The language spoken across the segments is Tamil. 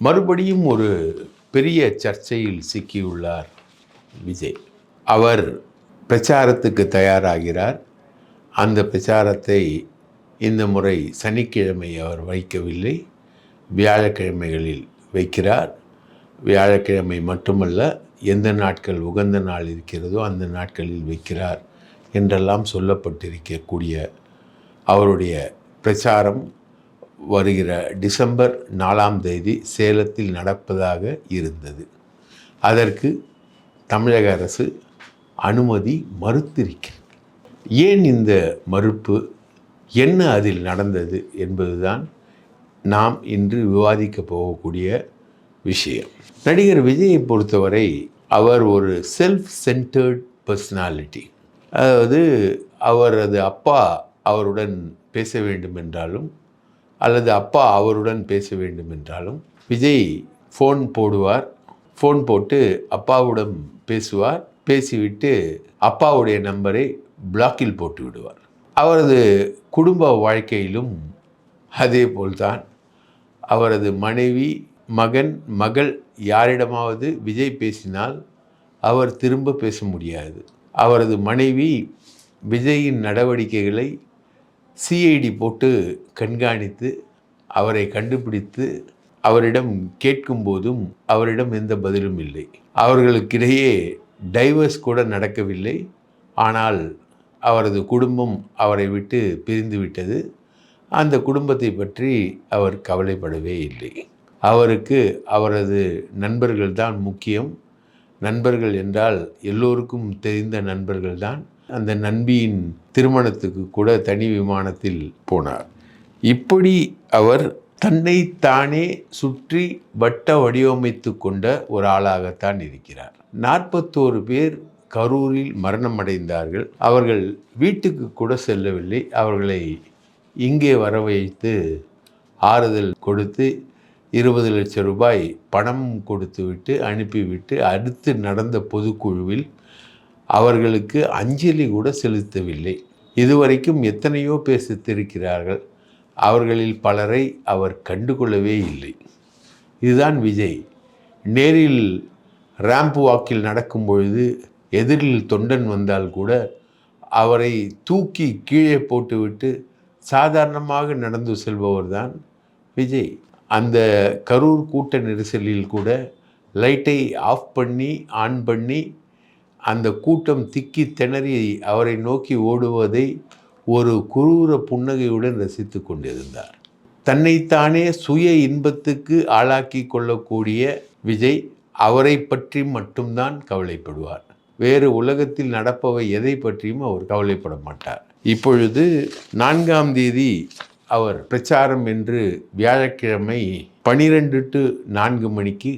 மறுபடியும் ஒரு பெரிய சர்ச்சையில் சிக்கியுள்ளார் விஜய். அவர் பிரச்சாரத்துக்கு தயாராகிறார். அந்த பிரச்சாரத்தை இந்த முறை சனிக்கிழமை அவர் வைக்கவில்லை. வியாழக்கிழமைகளில் வைக்கிறார். வியாழக்கிழமை மட்டுமல்ல எந்த நாட்கள் உகந்த நாள் இருக்கிறதோ அந்த நாட்களில் வைக்கிறார் என்றெல்லாம் சொல்லப்பட்டிருக்கக்கூடிய அவருடைய பிரச்சாரம் வருகிற டிசம்பர் நாலாம் தேதி சேலத்தில் நடப்பதாக இருந்தது. அதற்கு தமிழக அரசு அனுமதி மறுத்திருக்கிறது. ஏன் இந்த மறுப்பு? என்ன அதில் நடந்தது என்பதுதான் நாம் இன்று விவாதிக்க போகக்கூடிய விஷயம். நடிகர் விஜயை பொறுத்தவரை அவர் ஒரு செல்ஃப் சென்டர்ட் பர்சனாலிட்டி அதாவது அவரது அப்பா அவருடன் பேச வேண்டும் என்றாலும் அல்லது அப்பா அவருடன் பேச வேண்டும் என்றாலும் விஜய் ஃபோன் போடுவார். ஃபோன் போட்டு அப்பாவுடன் பேசுவார். பேசிவிட்டு அப்பாவுடைய நம்பரை பிளாக்கில் போட்டு விடுவார். அவரது குடும்ப வாழ்க்கையிலும் அதே போல்தான். அவரது மனைவி மகன் மகள் யாரிடமாவது விஜய் பேசினால் அவர் திரும்ப பேச முடியாது. அவரது மனைவி விஜயின் நடவடிக்கைகளை சிஐடி போட்டு கண்காணித்து அவரை கண்டுபிடித்து அவரிடம் கேட்கும்போதும் அவரிடம் எந்த பதிலும் இல்லை. அவர்களுக்கிடையே டைவர்ஸ் கூட நடக்கவில்லை. ஆனால் அவரது குடும்பம் அவரை விட்டு பிரிந்து விட்டது. அந்த குடும்பத்தை பற்றி அவர் கவலைப்படவே இல்லை. அவருக்கு அவரது நண்பர்கள்தான் முக்கியம். நண்பர்கள் என்றால் எல்லோருக்கும் தெரிந்த நண்பர்கள்தான் அந்த நண்பியின் திருமணத்துக்கு கூட தனி விமானத்தில் போனார். இப்படி அவர் தன்னை தானே சுற்றி வட்ட வடிவமைத்து கொண்ட ஒரு ஆளாகத்தான் இருக்கிறார். நாற்பத்தோரு பேர் கரூரில் மரணம் அடைந்தார்கள் அவர்கள் வீட்டுக்கு கூட செல்லவில்லை. அவர்களை இங்கே வர வைத்து ஆறுதல் கொடுத்து இருபது லட்சம் ரூபாய் பணம் கொடுத்துவிட்டு அனுப்பிவிட்டு அடுத்து நடந்த பொதுக்குழுவில் அவர்களுக்கு அஞ்சலி கூட செலுத்தவில்லை. இதுவரைக்கும் எத்தனையோ பேர் செத்திருக்கிறார்கள். அவர்களில் பலரை அவர் கண்டுகொள்ளவே இல்லை. இதுதான் விஜய். நேரில் ரேம்ப் வாக்கில் நடக்கும் பொழுது எதிரில் தொண்டன் வந்தால் கூட அவரை தூக்கி கீழே போட்டுவிட்டு சாதாரணமாக நடந்து செல்பவர்தான் விஜய். அந்த கரூர் கூட்ட நெரிசலில் கூட லைட்டை ஆஃப் பண்ணி ஆன் பண்ணி அந்த கூட்டம் திக்கி திணறி அவரை நோக்கி ஓடுவதை ஒரு குரூர புன்னகையுடன் ரசித்து கொண்டிருந்தார். தன்னைத்தானே சுய இன்பத்துக்கு ஆளாக்கி கொள்ளக்கூடிய விஜய் அவரை பற்றி மட்டும்தான் கவலைப்படுவார். வேறு உலகத்தில் நடப்பவை எதை பற்றியும் அவர் கவலைப்பட மாட்டார். இப்பொழுது நான்காம் தேதி அவர் பிரச்சாரம் என்று வியாழக்கிழமை பனிரெண்டு டு நான்கு மணிக்கு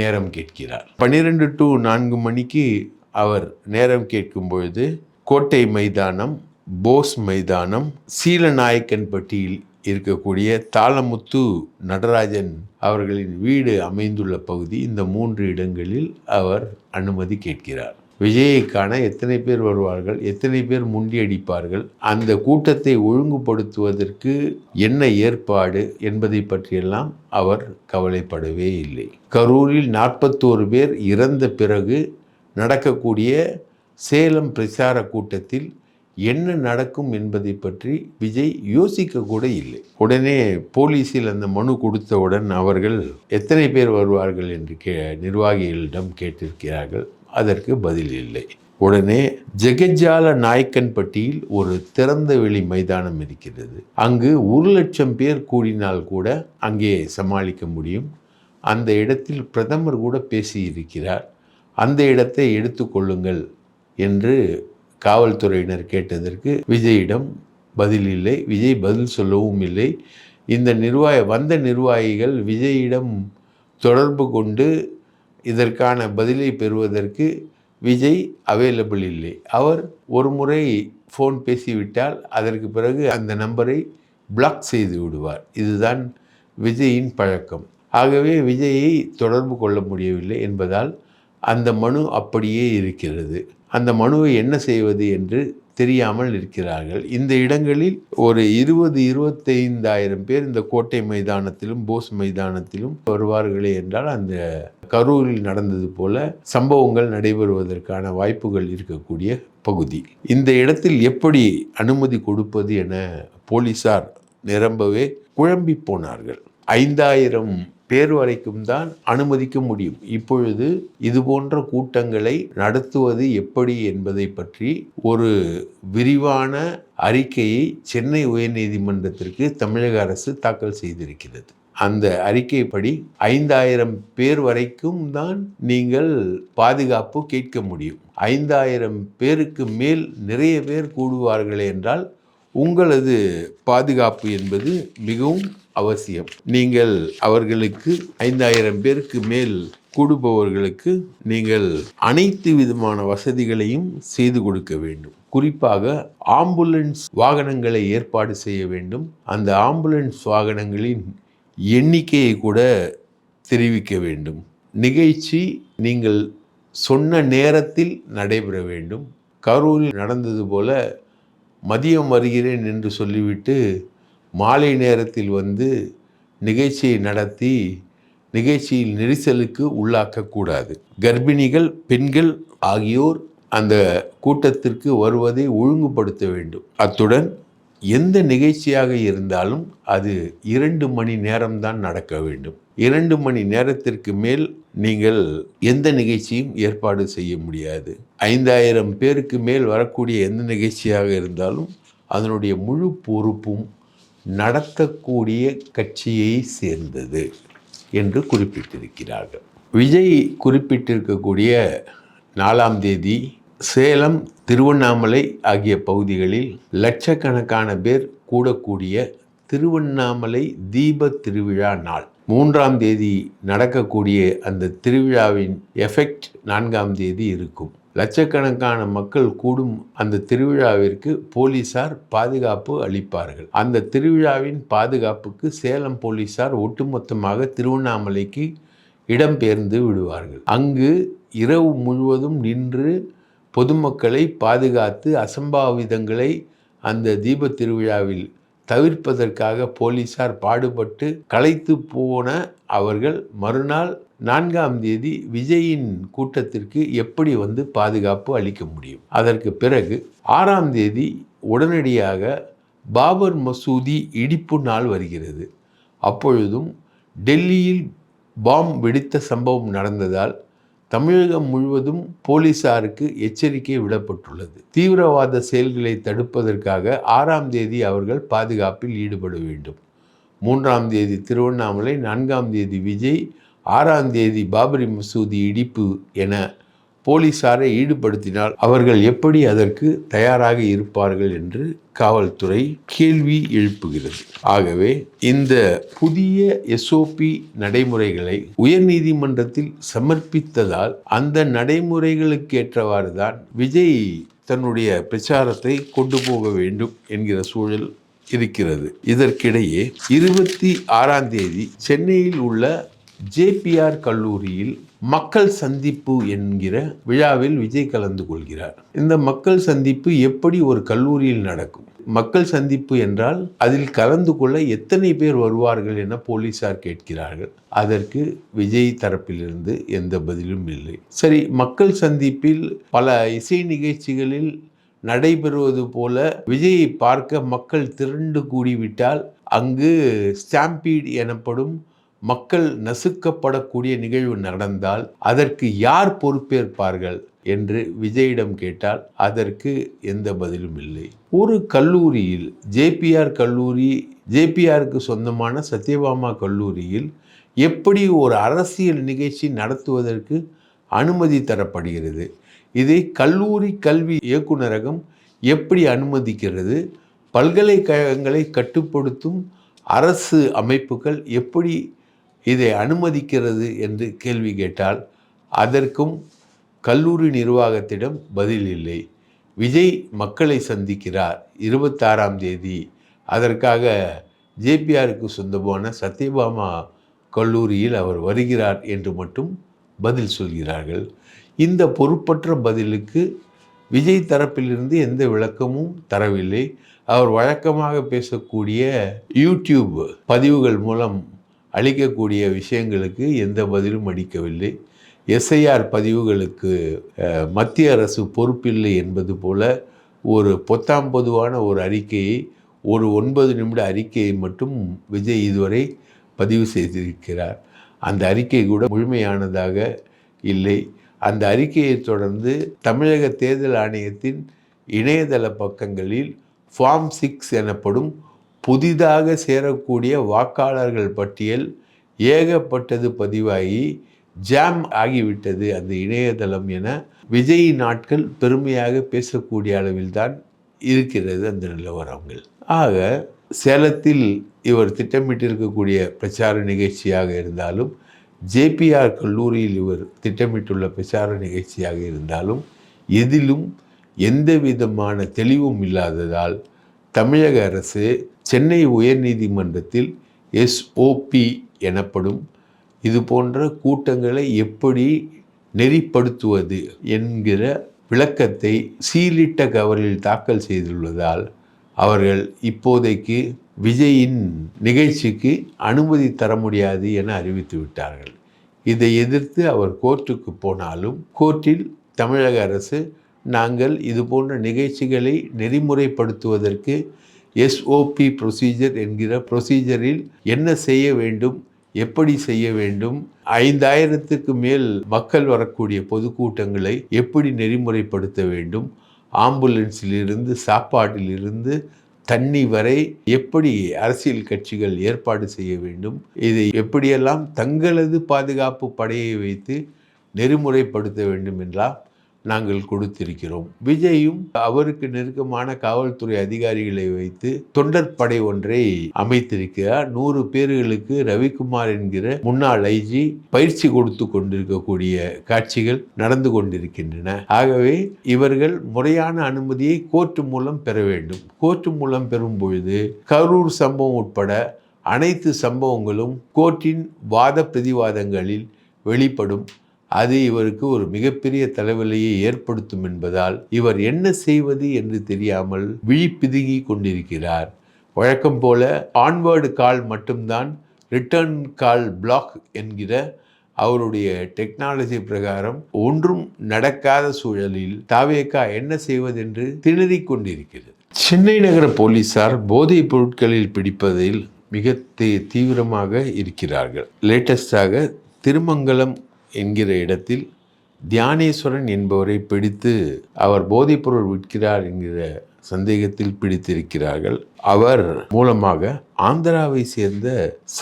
நேரம் கேட்கிறார். பனிரெண்டு டு நான்கு மணிக்கு அவர் நேரம் கேட்கும் பொழுது கோட்டை மைதானம் போஸ் மைதானம் சீலநாயக்கன்பட்டியில் இருக்கக்கூடிய தாளமுத்து நடராஜன் அவர்களின் வீடு அமைந்துள்ள பகுதி இந்த மூன்று இடங்களில் அவர் அனுமதி கேட்கிறார். விஜயை காண எத்தனை பேர் வருவார்கள் எத்தனை பேர் முண்டியடிப்பார்கள் அந்த கூட்டத்தை ஒழுங்குபடுத்துவதற்கு என்ன ஏற்பாடு என்பதை பற்றியெல்லாம் அவர் கவலைப்படவே இல்லை. கரூரில் நாற்பத்தோரு பேர் இறந்த பிறகு நடக்கக்கூடிய சேலம் பிரச்சார கூட்டத்தில் என்ன நடக்கும் என்பதை பற்றி விஜய் யோசிக்க கூட இல்லை. உடனே போலீஸில் அந்த மனு கொடுத்தவுடன் அவர்கள் எத்தனை பேர் வருவார்கள் என்று கே நிர்வாகிகளிடம் கேட்டிருக்கிறார்கள். அதற்கு பதில் இல்லை. உடனே ஜெகஜால நாயக்கன்பட்டியில் ஒரு திறந்த வெளி மைதானம் இருக்கிறது. அங்கு ஒரு லட்சம் பேர் கூடினால் கூட அங்கே சமாளிக்க முடியும். அந்த இடத்தில் பிரதமர் கூட பேசியிருக்கிறார். அந்த இடத்தை எடுத்துக்கொள்ளுங்கள் என்று காவல்துறையினர் கேட்டதற்கு விஜயிடம் பதில் இல்லை. விஜய் பதில் சொல்லவும் இல்லை. இந்த நிர்வாக வந்த நிர்வாகிகள் விஜயிடம் தொடர்பு கொண்டு இதற்கான பதிலை பெறுவதற்கு விஜய் அவைலபிள் இல்லை. அவர் ஒரு முறை ஃபோன் பேசிவிட்டால் அதற்கு பிறகு அந்த நம்பரை பிளாக் செய்து விடுவார். இதுதான் விஜயின் பழக்கம். ஆகவே விஜயை தொடர்பு கொள்ள முடியவில்லை என்பதால் அந்த மனு அப்படியே இருக்கிறது. அந்த மனுவை என்ன செய்வது என்று தெரியாமல் இருக்கிறார்கள் இந்த இடங்களில் ஒரு இருபது இருபத்தைந்தாயிரம் பேர் இந்த கோட்டை மைதானத்திலும் போஸ் மைதானத்திலும் வருவார்களே என்றால் அந்த கரூரில் நடந்தது போல சம்பவங்கள் நடைபெறுவதற்கான வாய்ப்புகள் இருக்கக்கூடிய பகுதி. இந்த இடத்தில் எப்படி அனுமதி கொடுப்பது என போலீசார் நிரம்பவே குழம்பி போனார்கள். ஐந்தாயிரம் பேர் வரைக்கும் தான் அனுமதிக்க முடியும். இப்பொழுது இது போன்ற கூட்டங்களை நடத்துவது எப்படி என்பதை பற்றி ஒரு விரிவான அறிக்கையை சென்னை உயர்நீதிமன்றத்திற்கு தமிழக அரசு தாக்கல் செய்திருக்கிறது. அந்த அறிக்கைப்படி ஐந்தாயிரம் பேர் வரைக்கும் தான் நீங்கள் பாதுகாப்பு கேட்க முடியும். ஐந்தாயிரம் பேருக்கு மேல் நிறைய பேர் கூடுவார்கள் என்றால் உங்களது பாதுகாப்பு என்பது மிகவும் அவசியம். நீங்கள் அவர்களுக்கு ஐந்தாயிரம் பேருக்கு மேல் கூடுபவர்களுக்கு நீங்கள் அனைத்து விதமான வசதிகளையும் செய்து கொடுக்க வேண்டும். குறிப்பாக ஆம்புலன்ஸ் வாகனங்களை ஏற்பாடு செய்ய வேண்டும். அந்த ஆம்புலன்ஸ் வாகனங்களின் எண்ணிக்கையை கூட தெரிவிக்க வேண்டும். நிகழ்ச்சி நீங்கள் சொன்ன நேரத்தில் நடைபெற வேண்டும். கரூரில் நடந்தது போல மதியம் வருகிறேன் என்று சொல்லிவிட்டு மாலை நேரத்தில் வந்து நிகழ்ச்சியை நடத்தி நிகழ்ச்சியில் நெரிசலுக்கு உள்ளாக்கக்கூடாது கர்ப்பிணிகள் பெண்கள் ஆகியோர் அந்த கூட்டத்திற்கு வருவதை ஒழுங்குபடுத்த வேண்டும். அத்துடன் எந்த நிகழ்ச்சியாக இருந்தாலும் அது இரண்டு மணி நேரம்தான் நடக்க வேண்டும். இரண்டு மணி நேரத்திற்கு மேல் நீங்கள் எந்த நிகழ்ச்சியும் ஏற்பாடு செய்ய முடியாது. ஐந்தாயிரம் பேருக்கு மேல் வரக்கூடிய எந்த நிகழ்ச்சியாக இருந்தாலும் அதனுடைய முழு பொறுப்பும் நடத்தக்கூடிய கட்சியை சேர்ந்தது என்று குறிப்பிட்டிருக்கிறார்கள். விஜய் குறிப்பிட்டிருக்கக்கூடிய நாலாம் தேதி சேலம் திருவண்ணாமலை ஆகிய பகுதிகளில் லட்சக்கணக்கான பேர் கூடக்கூடிய திருவண்ணாமலை தீப திருவிழா நாள். மூன்றாம் தேதி நடக்கக்கூடிய அந்த திருவிழாவின் எஃபெக்ட் நான்காம் தேதி இருக்கும். லட்சக்கணக்கான மக்கள் கூடும் அந்த திருவிழாவிற்கு போலீசார் பாதுகாப்பு அளிப்பார்கள். அந்த திருவிழாவின் பாதுகாப்புக்கு சேலம் போலீசார் ஒட்டுமொத்தமாக திருவண்ணாமலைக்கு இடம்பெயர்ந்து விடுவார்கள். அங்கு இரவு முழுவதும் நின்று பொதுமக்களை பாதுகாத்து அசம்பாவிதங்களை அந்த தீப திருவிழாவில் தவிர்ப்பதற்காக போலீசார் பாடுபட்டு களைத்து போன அவர்கள் மறுநாள் நான்காம் தேதி விஜயின் கூட்டத்திற்கு எப்படி வந்து பாதுகாப்பு அளிக்க முடியும்? அதற்கு பிறகு ஆறாம் தேதி உடனடியாக பாபர் மசூதி இடிப்பு நாள் வருகிறது. அப்பொழுதும் டெல்லியில் பாம் வெடித்த சம்பவம் நடந்ததால் தமிழகம் முழுவதும் போலீசாருக்கு எச்சரிக்கை விடப்பட்டுள்ளது. தீவிரவாத செயல்களை தடுப்பதற்காக ஆறாம் தேதி அவர்கள் பாதுகாப்பில் ஈடுபட வேண்டும். மூன்றாம் தேதி திருவண்ணாமலை நான்காம் தேதி விஜய் ஆறாம் தேதி பாபரி மசூதி இடிப்பு என போலீசாரை ஈடுபடுத்தினால் அவர்கள் எப்படி அதற்கு தயாராக இருப்பார்கள் என்று காவல்துறை கேள்வி எழுப்புகிறது. ஆகவே இந்த புதிய எஸ்ஓபி நடைமுறைகளை உயர்நீதிமன்றத்தில் சமர்ப்பித்ததால் அந்த நடைமுறைகளுக்கேற்றவாறு தான் விஜய் தன்னுடைய பிரச்சாரத்தை கொண்டு போக வேண்டும் என்கிற சூழல் இருக்கிறது. இதற்கிடையே இருபத்தி ஆறாம் தேதி சென்னையில் உள்ள ஜேபிஆர் கல்லூரியில் மக்கள் சந்திப்பு என்கிற விழாவில் விஜய் கலந்து கொள்கிறார். இந்த மக்கள் சந்திப்பு எப்படி ஒரு கல்லூரியில் நடக்கும்? மக்கள் சந்திப்பு என்றால் அதில் கலந்து கொள்ள எத்தனை பேர் வருவார்கள் என போலீசார் கேட்கிறார்கள். அதற்கு விஜய் தரப்பிலிருந்து எந்த பதிலும் இல்லை. சரி மக்கள் சந்திப்பில் பல இசை நிகழ்ச்சிகளில் நடைபெறுவது போல விஜயை பார்க்க மக்கள் திரண்டு கூடிவிட்டால் அங்கு ஸ்டாம்பீட் எனப்படும் மக்கள் நசுக்கப்படக்கூடிய நிகழ்வு நடந்தால் அதற்கு யார் பொறுப்பேற்பார்கள் என்று விஜயிடம் கேட்டால் அதற்கு எந்த பதிலும் இல்லை. ஒரு கல்லூரியில் ஜேபிஆர் கல்லூரி ஜேபிஆருக்கு சொந்தமான சத்யபாமா கல்லூரியில் எப்படி ஒரு அரசியல் நிகழ்ச்சி நடத்துவதற்கு அனுமதி தரப்படுகிறது? இதை கல்லூரி கல்வி இயக்குநரகம் எப்படி அனுமதிக்கிறது? பல்கலைக்கழகங்களை கட்டுப்படுத்தும் அரசு அமைப்புகள் எப்படி இதை அனுமதிக்கிறது என்று கேள்வி கேட்டால் அதற்கும் கல்லூரி நிர்வாகத்திடம் பதில் இல்லை. விஜய் மக்களை சந்திக்கிறார். இருபத்தாறாம் தேதி. அதற்காக ஜேபிஆருக்கு சொந்தமான சத்யபாமா கல்லூரியில் அவர் வருகிறார் என்று மட்டும் பதில் சொல்கிறார்கள். இந்த பொறுப்பற்ற பதிலுக்கு விஜய் தரப்பிலிருந்து எந்த விளக்கமும் தரவில்லை. அவர் வழக்கமாக பேசக்கூடிய யூடியூப் பதிவுகள் மூலம் அளிக்கக்கூடிய விஷயங்களுக்கு எந்த பதிலும் அளிக்கவில்லை. எஸ்ஐஆர் பதிவுகளுக்கு மத்திய அரசு பொறுப்பில்லை என்பது போல ஒரு பொத்தாம் பொதுவான ஒரு அறிக்கையை ஒரு ஒன்பது நிமிட அறிக்கையை மட்டும் விஜய் இதுவரை பதிவு செய்திருக்கிறார். அந்த அறிக்கை கூட முழுமையானதாக இல்லை. அந்த அறிக்கையை தொடர்ந்து தமிழக தேர்தல் ஆணையத்தின் இணையதள பக்கங்களில் ஃபார்ம் சிக்ஸ் எனப்படும் புதிதாக சேரக்கூடிய வாக்காளர்கள் பட்டியல் ஏகப்பட்டது பதிவாகி ஜாம் ஆகிவிட்டது. அந்த இணையதளம் என விஜய் நாட்கள் பெருமையாக பேசக்கூடிய அளவில்தான் இருக்கிறது அந்த நிலவரங்கள் ஆக சேலத்தில் இவர் திட்டமிட்டிருக்கக்கூடிய பிரச்சார நிகழ்ச்சியாக இருந்தாலும் ஜேபிஆர் கல்லூரியில் இவர் திட்டமிட்டுள்ள பிரச்சார நிகழ்ச்சியாக இருந்தாலும் எதிலும் எந்த விதமான தெளிவும் இல்லாததால் தமிழக அரசு சென்னை உயர்நீதிமன்றத்தில் எஸ்ஓபி எனப்படும் இது போன்ற கூட்டங்களை எப்படி நெறிப்படுத்துவது என்கிற விளக்கத்தை சீலிட்ட கவரில் தாக்கல் செய்துள்ளதால் அவர்கள் இப்போதைக்கு விஜயின் நிகழ்ச்சிக்கு அனுமதி தர முடியாது என அறிவித்து விட்டார்கள். இதை எதிர்த்து அவர் கோர்ட்டுக்கு போனாலும் கோர்ட்டில் தமிழக அரசு நாங்கள் இதுபோன்ற நிகழ்ச்சிகளை நெறிமுறைப்படுத்துவதற்கு எஸ்ஓபி ப்ரொசீஜர் என்கிற ப்ரொசீஜரில் என்ன செய்ய வேண்டும் எப்படி செய்ய வேண்டும் ஐந்தாயிரத்துக்கு மேல் மக்கள் வரக்கூடிய பொதுக்கூட்டங்களை எப்படி நெறிமுறைப்படுத்த வேண்டும் ஆம்புலன்ஸிலிருந்து சாப்பாட்டிலிருந்து தண்ணி வரை எப்படி அரசியல் கட்சிகள் ஏற்பாடு செய்ய வேண்டும் இதை எப்படியெல்லாம் தங்களது பாதுகாப்பு படையை வைத்து நெறிமுறைப்படுத்த வேண்டும் என்றால் நாங்கள் கொடுத்திருக்கிறோம். விஜயும் அவருக்கு நெருக்கமான காவல்துறை அதிகாரிகளை வைத்து தொண்டர் படை ஒன்றை அமைத்திருக்கிறார். நூறு பேர்களுக்கு ரவிக்குமார் என்கிற முன்னாள் ஐஜி பயிற்சி கொடுத்து கொண்டிருக்கக்கூடிய காட்சிகள் நடந்து கொண்டிருக்கின்றன. ஆகவே இவர்கள் முறையான அனுமதியை கோர்ட்டு மூலம் பெற வேண்டும். கோர்ட்டு மூலம் பெறும் பொழுது கரூர் சம்பவம் உட்பட அனைத்து சம்பவங்களும் கோர்ட்டின் வாத பிரதிவாதங்களில் வெளிப்படும். அது இவருக்கு ஒரு மிகப்பெரிய தலைவலியை ஏற்படுத்தும் என்பதால் இவர் என்ன செய்வது என்று தெரியாமல் விழிப்பிதுங்கி கொண்டிருக்கிறார். வழக்கம் போல ஆன்வேர்டு கால் மட்டும்தான் ரிட்டர்ன் கால் பிளாக் என்கிற அவருடைய டெக்னாலஜி பிரகாரம் ஒன்றும் நடக்காத சூழலில் தாவேக்கா என்ன செய்வதென்று திணறிக் கொண்டிருக்கிறது. சென்னை நகர போலீசார் போதைப் பொருட்களில் பிடிப்பதில் மிக தீ- தீவிரமாக இருக்கிறார்கள். லேட்டஸ்டாக திருமங்கலம் என்கிற இடத்தில் தியானேஸ்வரன் என்பவரை பிடித்து அவர் போதைப்பொருள் விற்கிறார் என்கிற சந்தேகத்தில் பிடித்திருக்கிறார்கள். அவர் மூலமாக ஆந்திராவை சேர்ந்த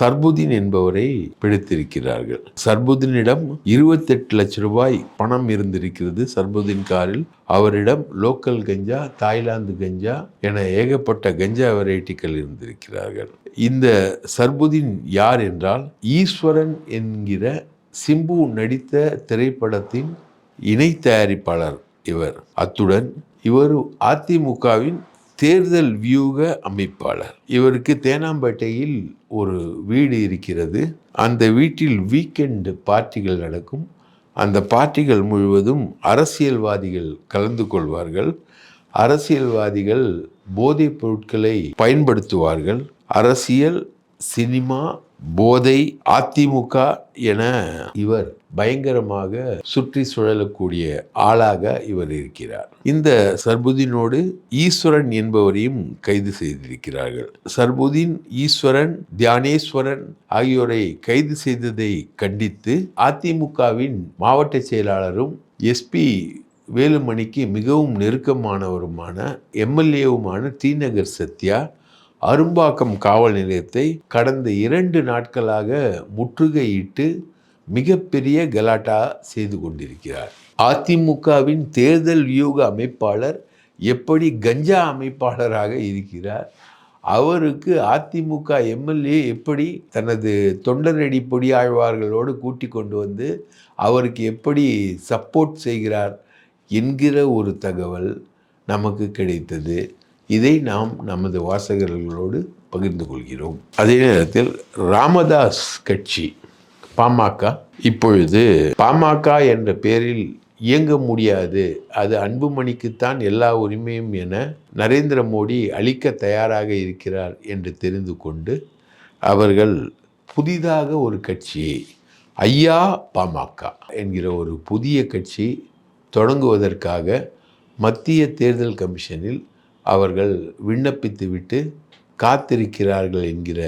சர்புதீன் என்பவரை பிடித்திருக்கிறார்கள். சர்புதீனிடம் இருபத்தெட்டு லட்ச ரூபாய் பணம் இருந்திருக்கிறது. சர்புதீன் காரில் அவரிடம் லோக்கல் கஞ்சா தாய்லாந்து கஞ்சா என ஏகப்பட்ட கஞ்சா வெரைட்டிகள் இருந்திருக்கிறார்கள். இந்த சர்புதீன் யார் என்றால் ஈஸ்வரன் என்கிற சிம்பு நடித்த திரைப்படத்தின் இணை தயாரிப்பாளர் இவர். அத்துடன் இவர் அதிமுகவின் தேர்தல் வியூக அமைப்பாளர். இவருக்கு தேனாம்பேட்டையில் ஒரு வீடு இருக்கிறது. அந்த வீட்டில் வீக்கெண்டு பார்ட்டிகள் நடக்கும். அந்த பார்ட்டிகள் முழுவதும் அரசியல்வாதிகள் கலந்து கொள்வார்கள். அரசியல்வாதிகள் போதைப் பொருட்களை பயன்படுத்துவார்கள். அரசியல் சினிமா போதை அதிமுக என இவர் பயங்கரமாக சுற்றி சுழலக்கூடிய ஆளாக இவர் இருக்கிறார். இந்த சர்புதீனோடு ஈஸ்வரன் என்பவரையும் கைது செய்திருக்கிறார்கள். சர்புதீன் ஈஸ்வரன் தியானேஸ்வரன் ஆகியோரை கைது செய்ததை கண்டித்து அதிமுகவின் மாவட்ட செயலாளரும் எஸ்பி வேலுமணிக்கு மிகவும் நெருக்கமானவருமான எம்எல்ஏவுமான டிநகர் சத்யா அரும்பாக்கம் காவல் நிலையத்தை கடந்த இரண்டு நாட்களாக முற்றுகையிட்டு மிகப்பெரிய கலாட்டா செய்து கொண்டிருக்கிறார். அதிமுகவின் தேர்தல் வியூக அமைப்பாளர் எப்படி கஞ்சா அமைப்பாளராக இருக்கிறார்? அவருக்கு அதிமுக எம்எல்ஏ எப்படி தனது தொண்டரடி பொடியாழ்வார்களோடு கூட்டி கொண்டு வந்து அவருக்கு எப்படி சப்போர்ட் செய்கிறார் என்கிற ஒரு தகவல் நமக்கு கிடைத்தது. இதை நாம் நமது வாசகர்களோடு பகிர்ந்து கொள்கிறோம். அதே நேரத்தில் ராமதாஸ் கட்சி பாமக இப்பொழுது பாமக என்ற பெயரில் இயங்க முடியாது. அது அன்புமணிக்குத்தான் எல்லா உரிமையும் என நரேந்திர மோடி அளிக்க தயாராக இருக்கிறார் என்று தெரிந்து கொண்டு அவர்கள் புதிதாக ஒரு கட்சியை ஐயா பாமக என்கிற ஒரு புதிய கட்சி தொடங்குவதற்காக மத்திய தேர்தல் கமிஷனில் அவர்கள் விண்ணப்பித்துவிட்டு காத்திருக்கிறார்கள் என்கிற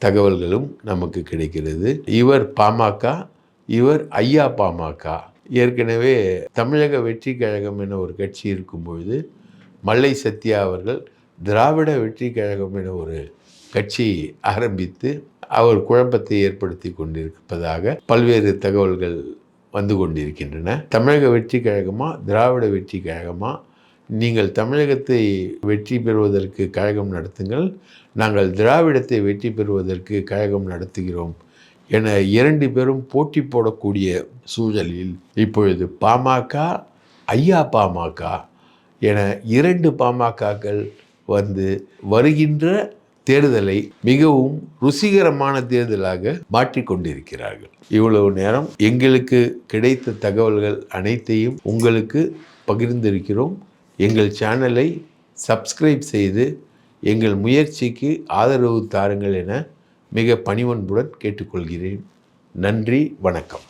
தகவல்களும் நமக்கு கிடைக்கிறது. இவர் பாமக இவர் ஐயா பாமக. ஏற்கனவே தமிழக வெற்றி கழகம் என ஒரு கட்சி இருக்கும்பொழுது மல்லை சத்யா அவர்கள் திராவிட வெற்றி கழகம் என ஒரு கட்சி ஆரம்பித்து அவர் குழப்பத்தை ஏற்படுத்தி கொண்டிருப்பதாக பல்வேறு தகவல்கள் வந்து கொண்டிருக்கின்றன. தமிழக வெற்றி கழகமா திராவிட வெற்றி கழகமா நீங்கள் தமிழகத்தை வெற்றி பெறுவதற்கு கழகம் நடத்துங்கள். நாங்கள் திராவிடத்தை வெற்றி பெறுவதற்கு கழகம் நடத்துகிறோம் என இரண்டு பேரும் போட்டி போடக்கூடிய சூழலில் இப்பொழுது பாமக ஐயா பாமக என இரண்டு பாமகக்கள் வந்து வருகின்ற தேர்தலை மிகவும் ருசிகரமான தேர்தலாக மாற்றிக்கொண்டிருக்கிறார்கள். இவ்வளவு நேரம் எங்களுக்கு கிடைத்த தகவல்கள் அனைத்தையும் உங்களுக்கு பகிர்ந்திருக்கிறோம். எங்கள் சேனலை சப்ஸ்கிரைப் செய்து எங்கள் முயற்சிக்கு ஆதரவு தாருங்கள் என மிக பணிவன்புடன் கேட்டுக்கொள்கிறேன். நன்றி வணக்கம்.